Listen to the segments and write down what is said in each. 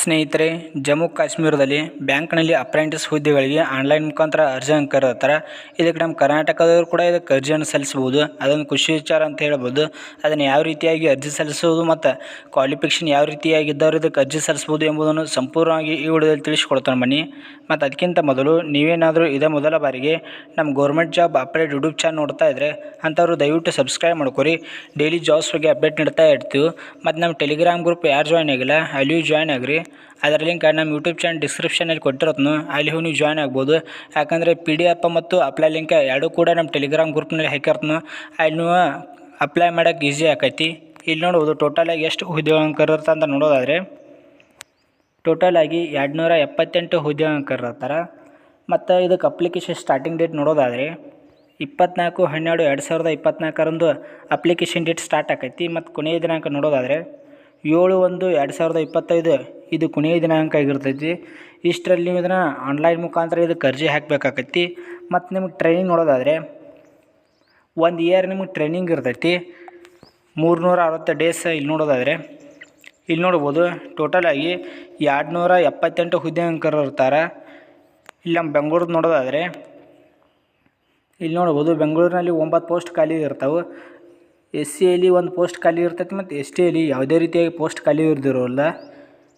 ಸ್ನೇಹಿತರೆ, ಜಮ್ಮು ಕಾಶ್ಮೀರದಲ್ಲಿ ಬ್ಯಾಂಕ್ನಲ್ಲಿ ಅಪ್ರೆಂಟಿಸ್ ಹುದ್ದೆಗಳಿಗೆ ಆನ್ಲೈನ್ ಮುಖಾಂತರ ಅರ್ಜಿಯನ್ನು ಕರೆದಿರ್ತಾರೆ ಇದಕ್ಕೆ ನಮ್ಮ ಕರ್ನಾಟಕದವರು ಕೂಡ ಇದಕ್ಕೆ ಅರ್ಜಿಯನ್ನು ಸಲ್ಲಿಸ್ಬೋದು ಅದೊಂದು ಖುಷಿ ವಿಚಾರ ಅಂತ ಹೇಳ್ಬೋದು. ಅದನ್ನು ಯಾವ ರೀತಿಯಾಗಿ ಅರ್ಜಿ ಸಲ್ಲಿಸುವುದು ಮತ್ತು ಕ್ವಾಲಿಫಿಕೇಷನ್ ಯಾವ ರೀತಿಯಾಗಿದ್ದವರು ಇದಕ್ಕೆ ಅರ್ಜಿ ಸಲ್ಲಿಸ್ಬೋದು ಎಂಬುದನ್ನು ಸಂಪೂರ್ಣವಾಗಿ ಈ ವಿಡಿಯೋದಲ್ಲಿ ತಿಳಿಸ್ಕೊಡ್ತಾನೆ ಬನ್ನಿ. ಮತ್ತು ಅದಕ್ಕಿಂತ ಮೊದಲು ನೀವೇನಾದರೂ ಇದೇ ಮೊದಲ ಬಾರಿಗೆ ನಮ್ಮ government job update YouTube channel ನೋಡ್ತಾ ಇದ್ದರೆ ಅಂಥವ್ರು ದಯವಿಟ್ಟು ಸಬ್ಸ್ಕ್ರೈಬ್ ಮಾಡ್ಕೊರಿ. ಡೈಲಿ ಜಾಬ್ಸ್ ಬಗ್ಗೆ ಅಪ್ಡೇಟ್ ನೀಡ್ತಾ ಇರ್ತೀವಿ. ಮತ್ತು ನಮ್ಮ ಟೆಲಿಗ್ರಾಮ್ ಗ್ರೂಪ್ ಯಾರು ಜಾಯ್ನ್ ಆಗಿಲ್ಲ, ಅಲ್ಲಿಯೂ ಜಾಯ್ನ್ ಆಗ್ರಿ. ಅದರ ಲಿಂಕ್ ನಮ್ಮ ಯೂಟ್ಯೂಬ್ ಚಾನಲ್ ಡಿಸ್ಕ್ರಿಪ್ಷನಲ್ಲಿ ಕೊಟ್ಟಿರೋದನ್ನು ಅಲ್ಲಿ ಹೋಗಿ ನೀವು ಜಾಯ್ನ್ ಆಗ್ಬೋದು. ಯಾಕಂದರೆ ಪಿ ಡಿ ಎಫ್ ಮತ್ತು ಅಪ್ಲೈ ಲಿಂಕ್ ಎರಡೂ ಕೂಡ ನಮ್ಮ ಟೆಲಿಗ್ರಾಮ್ ಗ್ರೂಪ್ನಲ್ಲಿ ಹಾಕಿರ್ತನು. ಅಲ್ಲಿ ನೀವು ಅಪ್ಲೈ ಮಾಡೋಕ್ಕೆ ಈಸಿ ಆಕೈತಿ. ಇಲ್ಲಿ ನೋಡ್ಬೋದು ಟೋಟಲಾಗಿ ಎಷ್ಟು ಹುದ್ದೆಗಳನ್ನು ಅಂತ ನೋಡೋದಾದರೆ ಟೋಟಲಾಗಿ ಎರಡು ನೂರ ಎಪ್ಪತ್ತೆಂಟು ಹುದ್ದೆಗಳನ್ನು ಕರೆದಿರ್ತಾರೆ ಮತ್ತು ಇದಕ್ಕೆ ಅಪ್ಲಿಕೇಶನ್ ಸ್ಟಾರ್ಟಿಂಗ್ ಡೇಟ್ ನೋಡೋದಾದರೆ, ಇಪ್ಪತ್ನಾಲ್ಕು ಹನ್ನೆರಡು ಎರಡು ಸಾವಿರದ ಇಪ್ಪತ್ನಾಲ್ಕರಂದು ಅಪ್ಲಿಕೇಶನ್ ಡೇಟ್ ಸ್ಟಾರ್ಟ್ ಆಕೈತಿ. ಮತ್ತು ಕೊನೆಯ ದಿನಾಂಕ ನೋಡೋದಾದರೆ ಏಳು ಒಂದು ಎರಡು ಸಾವಿರದ ಇಪ್ಪತ್ತೈದು. ಇದು ಕೊನೆಯ ದಿನಾಂಕ ಆಗಿರ್ತೈತಿ. ಇಷ್ಟರಲ್ಲಿ ನೀವು ಇದನ್ನು ಆನ್ಲೈನ್ ಮುಖಾಂತರ ಇದಕ್ಕೆ ಅರ್ಜಿ ಹಾಕಬೇಕಾಕೈತಿ. ಮತ್ತು ನಿಮಗೆ ಟ್ರೈನಿಂಗ್ ನೋಡೋದಾದರೆ, ಒಂದು ಇಯರ್ ನಿಮಗೆ ಟ್ರೈನಿಂಗ್ ಇರ್ತೈತಿ. ಮೂರುನೂರ ಅರವತ್ತು ಡೇಸ್ ಇಲ್ಲಿ ನೋಡೋದಾದರೆ ಇಲ್ಲಿ ನೋಡ್ಬೋದು ಟೋಟಲಾಗಿ ಎರಡು ನೂರ ಎಪ್ಪತ್ತೆಂಟು ಹುದ್ದೆ ಅಂಕರು ಇರ್ತಾರೆ. ಇಲ್ಲಿ ನಮ್ಮ ಬೆಂಗಳೂರು ನೋಡೋದಾದರೆ ಇಲ್ಲಿ ನೋಡ್ಬೋದು ಬೆಂಗಳೂರಿನಲ್ಲಿ ಒಂಬತ್ತು ಪೋಸ್ಟ್ ಖಾಲಿ ಇರ್ತಾವೆ. ಎಸ್ ಸಿಯಲ್ಲಿ ಒಂದು ಪೋಸ್ಟ್ ಖಾಲಿ ಇರ್ತೈತಿ ಮತ್ತು ಎಸ್ ಟಿಯಲ್ಲಿ ಯಾವುದೇ ರೀತಿಯಾಗಿ ಪೋಸ್ಟ್ ಖಾಲಿ ಇರ್ದಿರೋಲ್ಲ.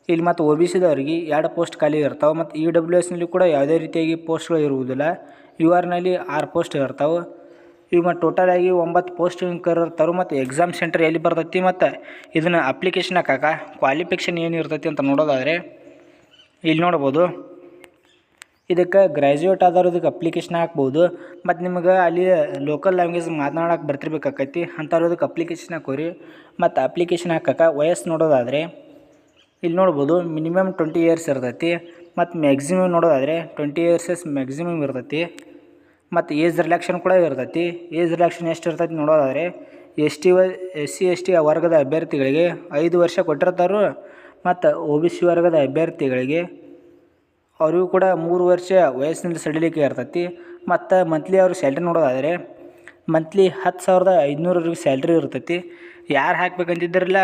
ಇಲ್ಲಿ ಮತ್ತು ಒ ಬಿ ಸಿದವ್ರಿಗೆ ಎರಡು ಪೋಸ್ಟ್ ಖಾಲಿ ಇರ್ತಾವೆ ಮತ್ತು ಇ ಡಬ್ಲ್ಯೂ ಎಸ್ನಲ್ಲಿ ಕೂಡ ಯಾವುದೇ ರೀತಿಯಾಗಿ ಪೋಸ್ಟ್ಗಳು ಇರುವುದಿಲ್ಲ. ಯು ಆರ್ನಲ್ಲಿ ಆರು ಪೋಸ್ಟ್ ಇರ್ತಾವೆ. ಈಗ ಮತ್ತು ಟೋಟಲಾಗಿ ಒಂಬತ್ತು ಪೋಸ್ಟ್ ಕರಿರ್ತಾರೆ ಮತ್ತು ಎಕ್ಸಾಮ್ ಸೆಂಟರ್ ಎಲ್ಲಿ ಬರ್ತೈತಿ ಮತ್ತು ಇದನ್ನು ಅಪ್ಲಿಕೇಶನ್ ಹಾಕಾಕ ಕ್ವಾಲಿಫಿಕೇಷನ್ ಏನು ಇರ್ತೈತಿ ಅಂತ ನೋಡೋದಾದರೆ ಇಲ್ಲಿ ನೋಡ್ಬೋದು. ಇದಕ್ಕೆ ಗ್ರ್ಯಾಜುಯೇಟ್ ಆದವ್ರು ಇದಕ್ಕೆ ಅಪ್ಲಿಕೇಶನ್ ಹಾಕ್ಬೋದು. ಮತ್ತು ನಿಮ್ಗೆ ಅಲ್ಲಿ ಲೋಕಲ್ ಲ್ಯಾಂಗ್ವೇಜ್ ಮಾತನಾಡೋಕೆ ಬರ್ತಿರ್ಬೇಕಾಕೈತಿ ಅಂಥವ್ರು ಅದಕ್ಕೆ ಅಪ್ಲಿಕೇಶನ್ ಹಾಕೋರಿ ಮತ್ತು ಅಪ್ಲಿಕೇಶನ್ ಹಾಕಕ್ಕೆ ವಯಸ್ಸು ನೋಡೋದಾದರೆ ಇಲ್ಲಿ ನೋಡ್ಬೋದು ಮಿನಿಮಮ್ ಟ್ವೆಂಟಿ ಇಯರ್ಸ್ ಇರ್ತೈತಿ, ಮತ್ತು ಮ್ಯಾಕ್ಸಿಮಮ್ ನೋಡೋದಾದರೆ ಟ್ವೆಂಟಿ ಇಯರ್ಸಸ್ ಮ್ಯಾಕ್ಸಿಮಮ್ ಇರ್ತೈತಿ. ಮತ್ತು ಏಜ್ ರಿಲ್ಯಾಕ್ಷನ್ ಕೂಡ ಇರ್ತೈತಿ. ಏಜ್ ರಿಲ್ಯಾಕ್ಷನ್ ಎಷ್ಟು ಇರ್ತೈತಿ ನೋಡೋದಾದರೆ S T S C S T ವರ್ಗದ ಅಭ್ಯರ್ಥಿಗಳಿಗೆ ಐದು ವರ್ಷ ಕೊಟ್ಟಿರ್ತಾರೋ. ಮತ್ತು ಒ ಬಿ ಸಿ ವರ್ಗದ ಅಭ್ಯರ್ಥಿಗಳಿಗೆ ಅವ್ರಿಗೂ ಕೂಡ ಮೂರು ವರ್ಷ ವಯಸ್ಸಿನಲ್ಲಿ ಸಡಿಲಿಕ್ಕೆ ಇರ್ತೈತಿ. ಮತ್ತು ಮಂತ್ಲಿ ಅವ್ರಿಗೆ ಸ್ಯಾಲ್ರಿ ನೋಡೋದಾದರೆ ಮಂತ್ಲಿ ಹತ್ತು ಸಾವಿರದ ಐದುನೂರವರೆಗೆ ಸ್ಯಾಲ್ರಿ ಇರ್ತೈತಿ. ಯಾರು ಹಾಕ್ಬೇಕಂತಿದ್ರಲ್ಲ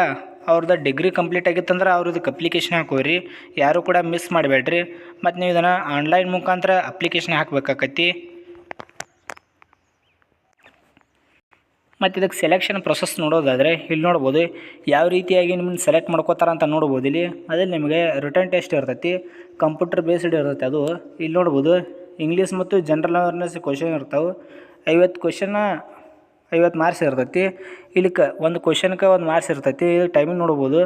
ಅವ್ರದ್ದು ಡಿಗ್ರಿ ಕಂಪ್ಲೀಟ್ ಆಗಿತ್ತಂದ್ರೆ ಅವ್ರದ್ದು ಅಪ್ಲಿಕೇಶನ್ ಹಾಕೋರಿ. ಯಾರು ಕೂಡ ಮಿಸ್ ಮಾಡಬೇಡ್ರಿ. ಮತ್ತು ನೀವು ಇದನ್ನು ಆನ್ಲೈನ್ ಮುಖಾಂತರ ಅಪ್ಲಿಕೇಶನ್ ಹಾಕ್ಬೇಕಾಕತಿ ಮತ್ತು ಇದಕ್ಕೆ ಸೆಲೆಕ್ಷನ್ ಪ್ರೊಸೆಸ್ ನೋಡೋದಾದರೆ ಇಲ್ಲಿ ನೋಡ್ಬೋದು ಯಾವ ರೀತಿಯಾಗಿ ನಿಮ್ಮನ್ನು ಸೆಲೆಕ್ಟ್ ಮಾಡ್ಕೋತಾರೆ ಅಂತ ನೋಡ್ಬೋದು ಇಲ್ಲಿ. ಅದೇ ನಿಮಗೆ ರಿಟರ್ನ್ ಟೆಸ್ಟ್ ಇರ್ತೈತಿ ಕಂಪ್ಯೂಟರ್ ಬೇಸ್ಡ್ ಇರ್ತೈತಿ ಅದು. ಇಲ್ಲಿ ನೋಡ್ಬೋದು ಇಂಗ್ಲೀಷ್ ಮತ್ತು ಜನರಲ್ ಅವೇರ್ನೆಸ್ ಕ್ವಶನ್ ಇರ್ತಾವೆ. ಐವತ್ತು ಕ್ವಶನ್ನ ಐವತ್ತು ಮಾರ್ಕ್ಸ್ ಇರ್ತೈತಿ. ಇಲ್ಲಿಕ್ಕೆ ಒಂದು ಕ್ವಶನ್ಗೆ ಒಂದು ಮಾರ್ಕ್ಸ್ ಇರ್ತೈತಿ. ಟೈಮಿಂಗ್ ನೋಡ್ಬೋದು,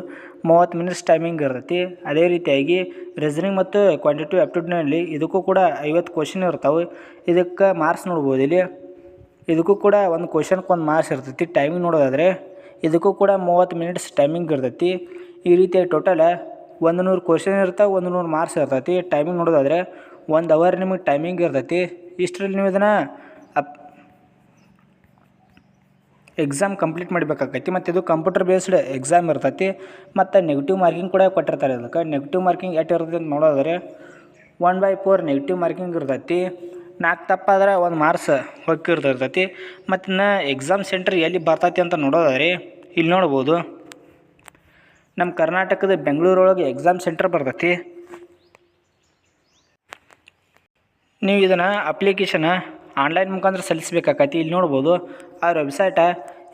ಮೂವತ್ತು ಮಿನಿಟ್ಸ್ ಟೈಮಿಂಗ್ ಇರ್ತೈತಿ. ಅದೇ ರೀತಿಯಾಗಿ ರೀಸನಿಂಗ್ ಮತ್ತು ಕ್ವಾಂಟಿಟಿವ್ ಆ್ಯಪ್ಟಿಟ್ಯೂಡ್ನಲ್ಲಿ ಇದಕ್ಕೂ ಕೂಡ ಐವತ್ತು ಕ್ವಶನ್ ಇರ್ತಾವೆ. ಇದಕ್ಕೆ ಮಾರ್ಕ್ಸ್ ನೋಡ್ಬೋದು ಇಲ್ಲಿ. ಇದಕ್ಕೂ ಕೂಡ ಒಂದು ಕ್ವಶನ್ಗೆ ಒಂದು ಮಾರ್ಕ್ಸ್ ಇರ್ತೈತಿ. ಟೈಮಿಂಗ್ ನೋಡೋದಾದರೆ ಇದಕ್ಕೂ ಕೂಡ ಮೂವತ್ತು ಮಿನಿಟ್ಸ್ ಟೈಮಿಂಗ್ ಇರ್ತೈತಿ. ಈ ರೀತಿಯಾಗಿ ಟೋಟಲ ಒಂದು ನೂರು ಕ್ವಶನ್ ಇರ್ತಾವೆ ಒಂದು ನೂರು ಮಾರ್ಕ್ಸ್ ಇರ್ತೈತಿ. ಟೈಮಿಂಗ್ ನೋಡೋದಾದರೆ ಒಂದು ಅವರ್ ನಿಮಗೆ ಟೈಮಿಂಗ್ ಇರ್ತೈತಿ. ಇಷ್ಟರಲ್ಲಿ ನೀವು ಇದನ್ನು ಅಪ್ ಎಕ್ಸಾಮ್ ಕಂಪ್ಲೀಟ್ ಮಾಡಬೇಕಾಕೈತಿ ಮತ್ತು ಇದು ಕಂಪ್ಯೂಟರ್ ಬೇಸ್ಡ್ ಎಕ್ಸಾಮ್ ಇರ್ತೈತಿ. ಮತ್ತು ನೆಗೆಟಿವ್ ಮಾರ್ಕಿಂಗ್ ಕೂಡ ಕೊಟ್ಟಿರ್ತಾರೆ ಅದಕ್ಕೆ ನೆಗೆಟಿವ್ ಮಾರ್ಕಿಂಗ್ ಎಷ್ಟು ಇರ್ತೈತಿ ಅಂತ ನೋಡೋದಾದರೆ one by four negative marking ಇರ್ತೈತಿ. ನಾಲ್ಕು ತಪ್ಪಾದ್ರೆ ಒಂದು ಮಾರ್ಕ್ಸ್ ಹೊಕ್ಕಿರ್ತಿರ್ತೈತಿ ಮತ್ತು ಇನ್ನು ಎಕ್ಸಾಮ್ ಸೆಂಟ್ರ್ ಎಲ್ಲಿ ಬರ್ತೈತಿ ಅಂತ ನೋಡೋದಾದ್ರೆ ಇಲ್ಲಿ ನೋಡ್ಬೋದು. ನಮ್ಮ ಕರ್ನಾಟಕದ ಬೆಂಗಳೂರೊಳಗೆ ಎಕ್ಸಾಮ್ ಸೆಂಟ್ರ್ ಬರ್ತೈತಿ. ನೀವು ಇದನ್ನು ಅಪ್ಲಿಕೇಶನ್ ಆನ್ಲೈನ್ ಮುಖಾಂತರ ಸಲ್ಲಿಸಬೇಕಾಕತಿ, ಇಲ್ಲಿ ನೋಡ್ಬೋದು. ಆ ವೆಬ್ಸೈಟ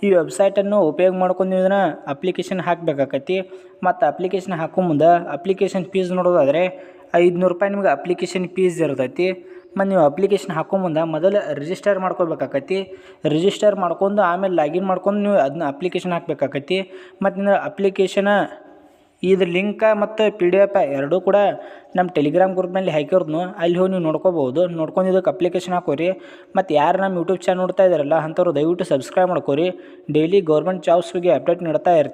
ಈ ವೆಬ್ಸೈಟನ್ನು ಉಪಯೋಗ ಮಾಡ್ಕೊಂಡು ನೀವು ಇದನ್ನು ಅಪ್ಲಿಕೇಶನ್ ಹಾಕಬೇಕಾಕತಿ. ಮತ್ತು ಅಪ್ಲಿಕೇಶನ್ ಹಾಕೋ ಮುಂದೆ ಅಪ್ಲಿಕೇಶನ್ ಫೀಸ್ ನೋಡೋದಾದರೆ ಐದುನೂರು ರೂಪಾಯಿ ನಿಮ್ಗೆ ಅಪ್ಲಿಕೇಶನ್ ಫೀಸ್ ಇರ್ತೈತಿ. ಮತ್ತು ನೀವು ಅಪ್ಲಿಕೇಶನ್ ಹಾಕೋ ಮುಂದೆ ಮೊದಲು ರಿಜಿಸ್ಟರ್ ಮಾಡ್ಕೋಬೇಕಾಕತಿ ರಿಜಿಸ್ಟರ್ ಮಾಡ್ಕೊಂಡು ಆಮೇಲೆ ಲಾಗಿನ್ ಮಾಡ್ಕೊಂಡು ನೀವು ಅದನ್ನ ಅಪ್ಲಿಕೇಶನ್ ಹಾಕಬೇಕಾಕತಿ ಮತ್ತು ನೀವು ಅಪ್ಲಿಕೇಶನ ಇದ್ರ ಲಿಂಕ ಮತ್ತು ಪಿ ಡಿ ಎಫ್ ಎರಡೂ ಕೂಡ ನಮ್ಮ ಟೆಲಿಗ್ರಾಮ್ ಗ್ರೂಪ್ನಲ್ಲಿ ಹಾಕಿರೋದ್ನು ಅಲ್ಲಿ ಹೋಗಿ ನೀವು ನೋಡ್ಕೋಬೋದು ನೋಡ್ಕೊಂಡು ಇದಕ್ಕೆ ಅಪ್ಲಿಕೇಶನ್ ಹಾಕೋರಿ. ಮತ್ತು ಯಾರು ನಮ್ಮ ಯೂಟ್ಯೂಬ್ ಚಾನಲ್ ನೋಡ್ತಾ ಇದ್ದಾರಲ್ಲ ಅಂಥವ್ರು ದಯವಿಟ್ಟು ಸಬ್ಸ್ಕ್ರೈಬ್ ಮಾಡ್ಕೋರಿ. ಡೈಲಿ ಗೌರ್ಮೆಂಟ್ ಜಾಬ್ಸ್ ಬಗ್ಗೆ ಅಪ್ಡೇಟ್ ನೀಡ್ತಾ ಇರ್ತೀವಿ.